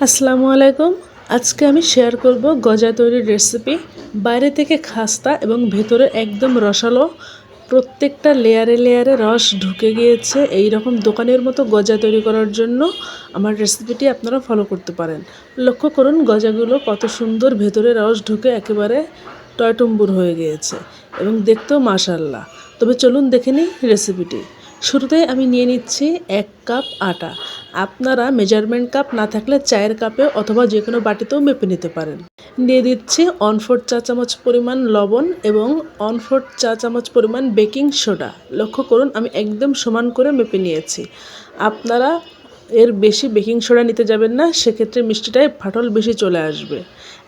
আসসালামু আলাইকুম। আজকে আমি শেয়ার করব গজা তৈরির রেসিপি বাইরে থেকে খাস্তা এবং ভেতরে একদম রসালো, প্রত্যেকটা লেয়ারে লেয়ারে রস ঢুকে গিয়েছে এই রকম দোকানের মতো গজা তৈরি করার জন্য। আমার রেসিপিটি আপনারা ফলো করতে পারেন। লক্ষ্য করুন গজাগুলো কত সুন্দর ভেতরে রস ঢুকে একেবারে টয়টম্বুর হয়ে গিয়েছে এবং দেখতেও মাশাল্লাহ তবে চলুন দেখে নিই রেসিপিটি শুরুতেই আমি নিয়ে নিচ্ছি এক কাপ আটা। আপনারা মেজারমেন্ট কাপ না থাকলে চায়ের কাপে অথবা যে কোনো বাটিতেও মেপে নিতে পারেন। নিয়ে দিচ্ছি অন ফোর চা চামচ পরিমাণ লবণ এবং অন ফোর চা চামচ পরিমাণ বেকিং সোডা লক্ষ্য করুন, আমি একদম সমান করে মেপে নিয়েছি। আপনারা এর বেশি বেকিং সোডা নিতে যাবেন না, সেক্ষেত্রে মিষ্টিটায় ফাটল বেশি চলে আসবে।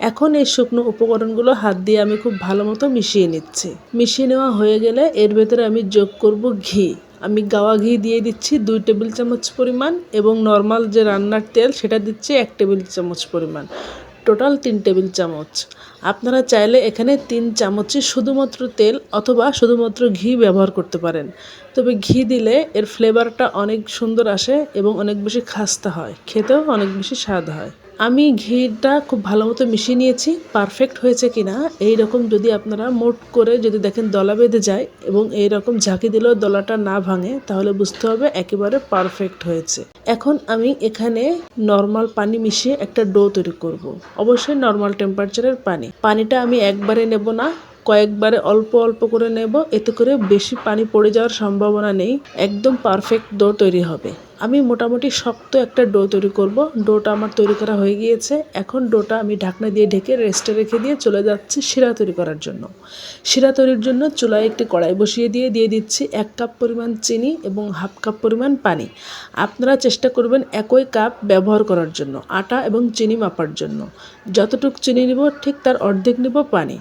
এখন এই শুকনো উপকরণগুলো হাত দিয়ে আমি খুব ভালো মতো মিশিয়ে নিচ্ছি। মিশিয়ে নেওয়া হয়ে গেলে এর ভেতরে আমি যোগ করব ঘি। আমি গাওয়া ঘি দিয়ে দিচ্ছি দুই টেবিল চামচ পরিমাণ এবং নর্মাল যে রান্নার তেল সেটা দিচ্ছি এক টেবিল চামচ পরিমাণ। টোটাল তিন টেবিল চামচ। আপনারা চাইলে এখানে তিন চামচই শুধুমাত্র তেল অথবা শুধুমাত্র ঘি ব্যবহার করতে পারেন। তবে ঘি দিলে এর ফ্লেভারটা অনেক সুন্দর আসে এবং অনেক বেশি খাস্তা হয়, খেতেও অনেক বেশি স্বাদ হয়। আমি ঘিটা খুব ভালো মতো মিশিয়ে নিয়েছি। পারফেক্ট হয়েছে কিনা এই রকম যদি আপনারা মোট করে যদি দেখেন দলা বেঁধে যায় এবং এই রকম ঝাঁকি দিলেও দলাটা না ভাঙে, তাহলে বুঝতে হবে একেবারে পারফেক্ট হয়েছে। এখন আমি এখানে নর্মাল পানি মিশিয়ে একটা ডো তৈরি করব। অবশ্যই নর্মাল টেম্পারেচারের পানি। পানিটা আমি একবারে নেব না, কয়েকবারে অল্প অল্প করে নেব, এতে করে বেশি পানি পড়ে যাওয়ার সম্ভাবনা নেই। একদম পারফেক্ট ডো তৈরি হবে। আমি মোটামুটি শক্ত একটা ডো তৈরি করব। ডোটা আমার তৈরি করা হয়ে গিয়েছে। এখন ডোটা আমি ঢাকনা দিয়ে ঢেকে রেস্টে রেখে দিয়ে চলে যাচ্ছি শিরা তৈরি করার জন্য। শিরা তৈরির জন্য চুলায় একটি কড়াই বসিয়ে দিয়ে দিয়ে দিচ্ছি এক কাপ পরিমাণ চিনি এবং হাফ কাপ পরিমাণ পানি। আপনারা চেষ্টা করবেন একই কাপ ব্যবহার করার জন্য, আটা এবং চিনি মাপার জন্য। যতটুক চিনি নিব, ঠিক তার অর্ধেক নিব পানি।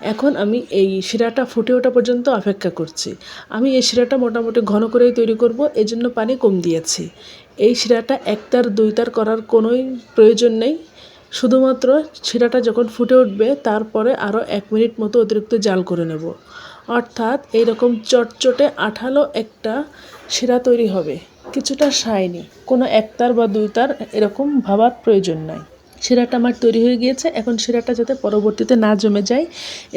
এখন আমি এই শিরাটা ফুটে ওঠা পর্যন্ত অপেক্ষা করছি। আমি এই শিরাটা মোটামুটি ঘন করেই তৈরি করব, এজন্য পানি কম দিয়েছি। এই শিরাটা একতার, দুইতার করার কোনোই প্রয়োজন নেই। শুধুমাত্র শিরাটা যখন ফুটে উঠবে, তারপরে আরও এক মিনিট মতো অতিরিক্ত জাল করে নেব। অর্থাৎ এইরকম চটচটে আঠালো একটা শিরা তৈরি হবে। কিছুটা শাইনি কোনো একতার বা দুইতার এরকম ভাবার প্রয়োজন নাই। শিরাটা আমার তৈরি হয়ে গিয়েছে। এখন শিরাটা যাতে পরবর্তীতে না জমে যায়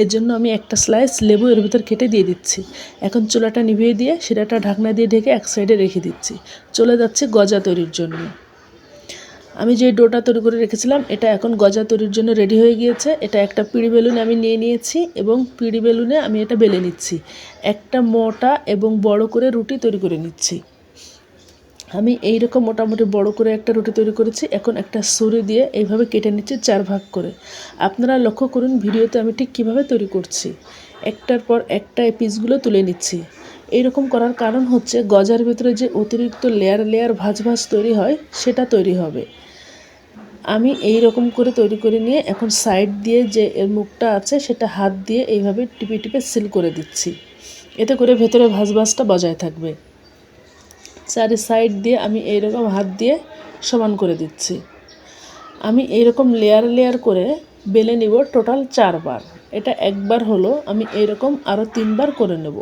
এর জন্য আমি একটা স্লাইস লেবু এর ভিতর কেটে দিয়ে দিচ্ছি। এখন চুলাটা নিভিয়ে দিয়ে শিরাটা ঢাকনা দিয়ে ঢেকে এক সাইডে রেখে দিচ্ছি। চলে যাচ্ছে গজা তৈরির জন্য। আমি যে ডোটা তৈরি করে রেখেছিলাম, এটা এখন গজা তৈরির জন্য রেডি হয়ে গিয়েছে। এটা একটা পিড়ি বেলুন আমি নিয়ে নিয়েছি এবং পিড়ি বেলুনে আমি এটা বেলে নিচ্ছি। একটা মোটা এবং বড় করে রুটি তৈরি করে নিচ্ছি। আমি এই রকম মোটামুটি বড় করে একটা রুটি তৈরি করেছি, এখন একটা সুরি দিয়ে এইভাবে কেটে নিচ্ছি চার ভাগ করে। আপনারা লক্ষ্য করুন, ভিডিওতে আমি ঠিক কীভাবে তৈরি করছি। একটার পর একটা পিসগুলো তুলে নিচ্ছি। এইরকম করার কারণ হচ্ছে, গজার ভিতরে যে অতিরিক্ত লেয়ার লেয়ার ভাজ ভাজ তৈরি হয়, সেটা তৈরি হবে। আমি এই রকম করে তৈরি করে নিয়ে এখন সাইড দিয়ে যে এর মুখটা আছে, সেটা হাত দিয়ে এইভাবে টিপে টিপে সিল করে দিচ্ছি। এতে করে ভেতরে ভাজ ভাজটা বজায় থাকবে। চারি সাইড দিয়ে আমি এইরকম হাত দিয়ে সমান করে দিচ্ছি। আমি এইরকম লেয়ার লেয়ার করে বেলে নিব টোটাল চারবার। এটা একবার হলো, আমি এইরকম আরও তিনবার করে নেব।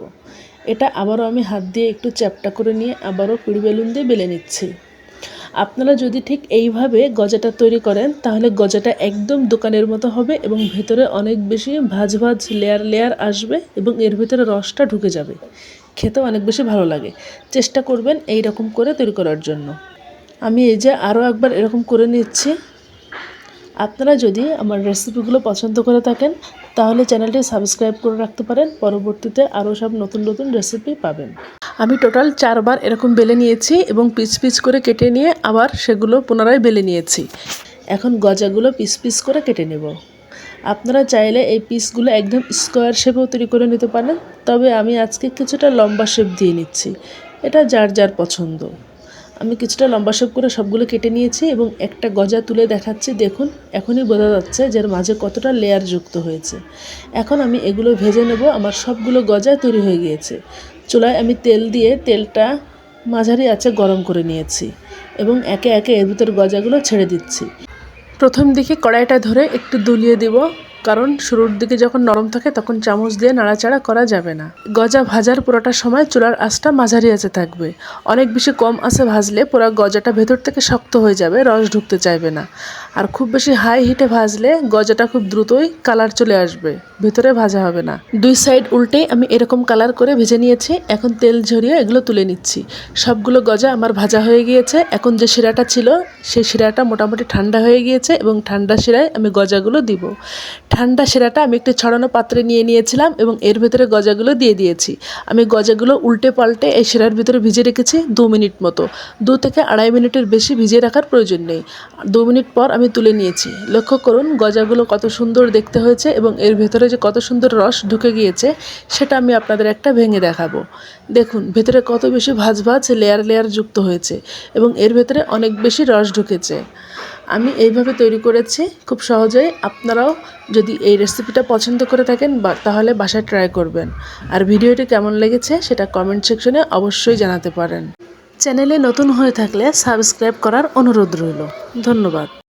এটা আবারও আমি হাত দিয়ে একটু চ্যাপটা করে নিয়ে আবারও পিড়ি বেলুন দিয়ে বেলে নিচ্ছি। আপনারা যদি ঠিক এইভাবে গজাটা তৈরি করেন, তাহলে গজাটা একদম দোকানের মতো হবে এবং ভেতরে অনেক বেশি ভাজ ভাজ লেয়ার লেয়ার আসবে এবং এর ভিতরে রসটা ঢুকে যাবে। খেতেও অনেক বেশি ভালো লাগে। চেষ্টা করবেন এই রকম করে তৈরি করার জন্য। আমি এই যে আরও একবার এরকম করে নিচ্ছি। আপনারা যদি আমার রেসিপিগুলো পছন্দ করে থাকেন, তাহলে চ্যানেলটি সাবস্ক্রাইব করে রাখতে পারেন। পরবর্তীতে আরও সব নতুন নতুন রেসিপি পাবেন। আমি টোটাল চারবার এরকম বেলে নিয়েছি এবং পিস পিস করে কেটে নিয়ে আবার সেগুলো পুনরায় বেলে নিয়েছি। এখন গজাগুলো পিস পিস করে কেটে নেব। আপনারা চাইলে এই পিসগুলো একদম স্কোয়ার শেপেও তৈরি করে নিতে পারেন, তবে আমি আজকে কিছুটা লম্বা শেপ দিয়ে নিচ্ছি। এটা যার যার পছন্দ। আমি কিছুটা লম্বা শেপ করে সবগুলো কেটে নিয়েছি এবং একটা গজা তুলে দেখাচ্ছি। দেখুন, এখনই বোঝা যাচ্ছে যে এর মাঝে কতটা লেয়ার যুক্ত হয়েছে। এখন আমি এগুলো ভেজে নেব, আমার সবগুলো গজা তৈরি হয়ে গিয়েছে। চুলায় আমি তেল দিয়ে তেলটা মাঝারি আছে গরম করে নিয়েছি এবং একে একে এর ভিতর গজাগুলো ছেড়ে দিচ্ছি। প্রথম দিকে কড়াইটা ধরে একটু দুলিয়ে দিব, কারণ শুরুর দিকে যখন নরম থাকে তখন চামচ দিয়ে নাড়াচাড়া করা যাবে না। গজা ভাজার পুরোটা সময় চুলার আঁচটা মাঝারি আঁচে থাকবে। অনেক বেশি কম আঁচে ভাজলে পুরো গজাটা ভেতর থেকে শক্ত হয়ে যাবে, রস ঢুকতে চাইবে না। আর খুব বেশি হাই হিটে ভাজলে গজাটা খুব দ্রুতই কালার চলে আসবে, ভেতরে ভাজা হবে না। দুই সাইড উল্টেই আমি এরকম কালার করে ভেজে নিয়েছি, এখন তেল ঝরিয়ে এগুলো তুলে নিচ্ছি। সবগুলো গজা আমার ভাজা হয়ে গিয়েছে, এখন যে শিরাটা ছিল সেই শিরাটা মোটামুটি ঠান্ডা হয়ে গিয়েছে এবং ঠান্ডা শিরায় আমি গজাগুলো দিব। ঠান্ডা শিরাটা আমি একটি ছড়ানো পাত্রে নিয়ে নিয়েছিলাম এবং এর ভেতরে গজাগুলো দিয়ে দিয়েছি। আমি গজাগুলো উল্টে পাল্টে এই শিরার ভিতরে ভিজে রেখেছি দু মিনিট মতো। দু থেকে আড়াই মিনিটের বেশি ভিজিয়ে রাখার প্রয়োজন নেই। দু মিনিট পর আমি তুলে নিয়েছি। লক্ষ্য করুন, গজাগুলো কত সুন্দর দেখতে হয়েছে এবং এর ভেতরে যে কত সুন্দর রস ঢুকে গিয়েছে, সেটা আমি আপনাদের একটা ভেঙে দেখাবো। দেখুন, ভেতরে কত বেশি ভাজ ভাজ লেয়ার লেয়ার যুক্ত হয়েছে এবং এর ভেতরে অনেক বেশি রস ঢুকেছে। আমি এইভাবে তৈরি করেছি, খুব সহজেই আপনারাও যদি এই রেসিপিটা পছন্দ করে থাকেন তাহলে বাসায় ট্রাই করবেন। আর ভিডিওটি কেমন লেগেছে, সেটা কমেন্ট সেকশনে অবশ্যই জানাতে পারেন। চ্যানেলে নতুন হয়ে থাকলে সাবস্ক্রাইব করার অনুরোধ রইল। ধন্যবাদ।